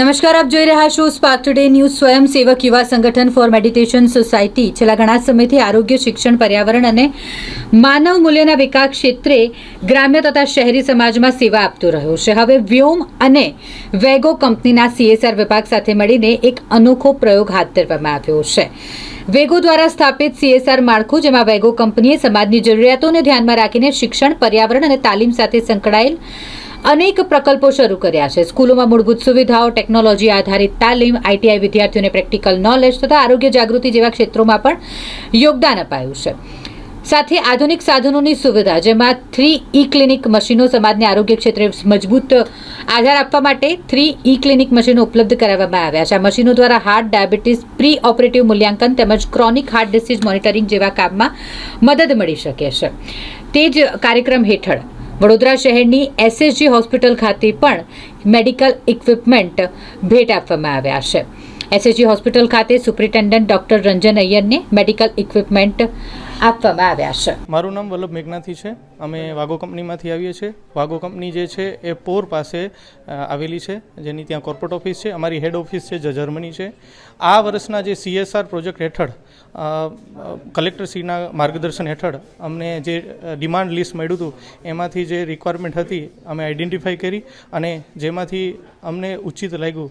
નમસ્કાર, આપ જોઈ રહ્યા છો સ્પાર્ક ટુડે ન્યૂઝ સ્વયંસેવક યુવા સંગઠન ફોર મેડિટેશન સોસાયટી છેલ્લા ઘણા સમયથી આરોગ્ય, શિક્ષણ, પર્યાવરણ અને માનવ મૂલ્યના વિકાસ ક્ષેત્રે ગ્રામ્ય તથા શહેરી સમાજમાં સેવા આપતો રહ્યો છે. હવે વ્યોમ અને વેગો કંપનીના સીએસઆર વિભાગ સાથે મળીને એક અનોખો પ્રયોગ હાથ ધરવામાં આવ્યો છે. વેગો દ્વારા સ્થાપિત સીએસઆર માળખું, જેમાં વેગો કંપનીએ સમાજની જરૂરિયાતોને ધ્યાનમાં રાખીને શિક્ષણ, પર્યાવરણ અને તાલીમ સાથે સંકળાયેલ અનેક પ્રકલ્પો શરૂ કર્યા છે. સ્કૂલોમાં મૂળભૂત સુવિધાઓ, ટેકનોલોજી આધારિત તાલીમ આઈટીઆઈ વિદ્યાર્થીઓને પ્રેક્ટિકલ નોલેજ તથા આરોગ્ય જાગૃતિ જેવા ક્ષેત્રોમાં પણ યોગદાન અપાયું છે. સાથે આધુનિક સાધનોની સુવિધા, જેમાં થ્રી ઈ ક્લિનિક મશીનો સમાજને આરોગ્ય ક્ષેત્રે મજબૂત આધાર આપવા માટે થ્રી ઈ ક્લિનિક મશીનો ઉપલબ્ધ કરાવવામાં આવ્યા છે. આ મશીનો દ્વારા હાર્ટ, ડાયાબિટીસ પ્રી ઓપરેટિવ મૂલ્યાંકન તેમજ ક્રોનિક હાર્ટ ડિસીઝ મોનિટરિંગ જેવા કામમાં મદદ મળી શકે છે. તે જ કાર્યક્રમ હેઠળ વડોદરા શહેરની એસએસજી હોસ્પિટલ ખાતે પણ મેડિકલ ઇક્વિપમેન્ટ ભેટ આપવામાં આવ્યા છે. એસએસજી હોસ્પિટલ ખાતે સુપ્રિન્ટેન્ડન્ટ ડોક્ટર રંજન અય્યરને મેડિકલ ઇક્વિપમેન્ટ આપવામાં આવ્યા છે. મારું નામ વલ્લભ મેઘનાથી છે. અમે વાગો કંપનીમાંથી આવીએ છીએ. વાગો કંપની જે છે એ પોર પાસે આવેલી છે, જેની ત્યાં કોર્પોરેટ ઓફિસ છે. અમારી હેડ ઓફિસ છે જે જર્મની છે. આ વર્ષના જે સીએસઆર પ્રોજેક્ટ હેઠળ કલેક્ટરશ્રીના માર્ગદર્શન હેઠળ અમને જે ડિમાન્ડ લિસ્ટ મળ્યું હતું, એમાંથી જે રિક્વાયરમેન્ટ હતી, અમે આઈડેન્ટિફાઈ કરી અને જેમાંથી અમને ઉચિત લાગ્યું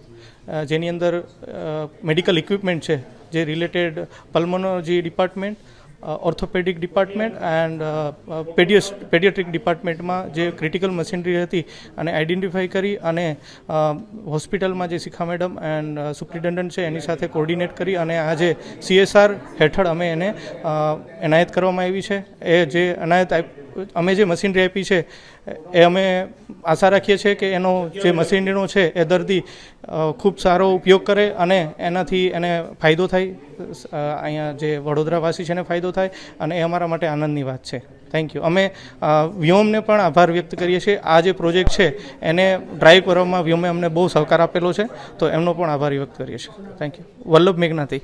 જેની અંદર મેડિકલ ઇક્વિપમેન્ટ છે, જે related pulmonology department orthopaedic department and પેડિયસ paediatric ડિપાર્ટમેન્ટમાં જે ક્રિટિકલ મશીનરી હતી અને આઈડેન્ટિફાઈ કરી અને હોસ્પિટલમાં જે શિખા મેડમ એન્ડ સુપ્રિન્ટેન્ડન્ટ છે એની સાથે કોર્ડિનેટ કરી અને આજે સીએસઆર હેઠળ અમે એને એનાયત કરવામાં આવી છે. એ જે એનાયત અમે જે મશીનરી આપી છે, એ અમે આશા રાખીએ છીએ કે એનો જે મશીનરીનો છે, એ દર્દી ખૂબ સારો ઉપયોગ કરે અને એનાથી એને ફાયદો થાય. અહીંયા જે વડોદરાવાસી છે એને ફાયદો થાય અને એ અમારા માટે આનંદની વાત છે. થેન્ક યુ અમે વ્યોમને પણ આભાર વ્યક્ત કરીએ છીએ. આ જે પ્રોજેક્ટ છે, એને ડ્રાઈવ કરવામાં વ્યોમે અમને બહુ સહકાર આપેલો છે, તો એમનો પણ આભાર વ્યક્ત કરીએ છીએ. Thank you Vallabh Meghnathi